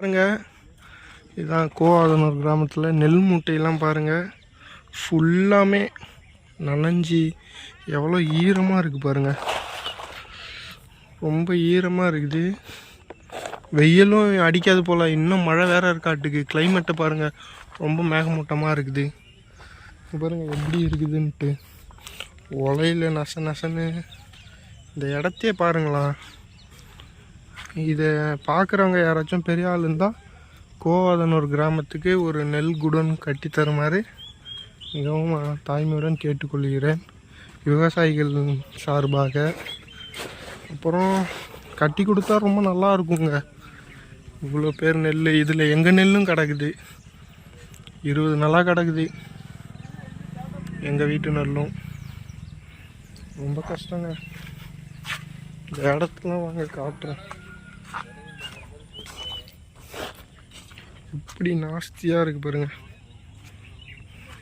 பாருங்க. இதுதான் கோவாதனூர் கிராமத்தில் நெல் மூட்டையெல்லாம் பாருங்கள் ஃபுல்லாமே நனைஞ்சி எவ்வளோ ஈரமாக இருக்குது பாருங்கள் ரொம்ப ஈரமாக இருக்குது. வெயிலும் அடிக்காது போல். இன்னும் மழை வேறு இருக்காட்டுக்கு கிளைமேட்டை பாருங்கள் ரொம்ப மேகமூட்டமாக இருக்குது. பாருங்கள் எப்படி இருக்குதுன்ட்டு. உலையில நச நசன்னு இந்த இடத்தையே பாருங்களா இதை பார்க்குறவங்க யாராச்சும் பெரிய ஆள் இருந்தால் கோவாதனூர் கிராமத்துக்கு ஒரு நெல் குடன் கட்டி தருமாறு மிகவும் தாய்மையுடன் கேட்டுக்கொள்கிறேன். விவசாயிகள் சார்பாக. அப்புறம் கட்டி கொடுத்தா ரொம்ப நல்லா இருக்குங்க. இவ்வளோ பேர் நெல் இதில் எங்கள் நெல்லும் கிடக்குது. இருபது நாளாக கிடக்குது. எங்கள் வீட்டு நெல்லும். ரொம்ப கஷ்டங்க. இந்த இடத்துல வாங்க காட்டுறேன். இப்படி நாஸ்தியாக இருக்குது பாருங்க.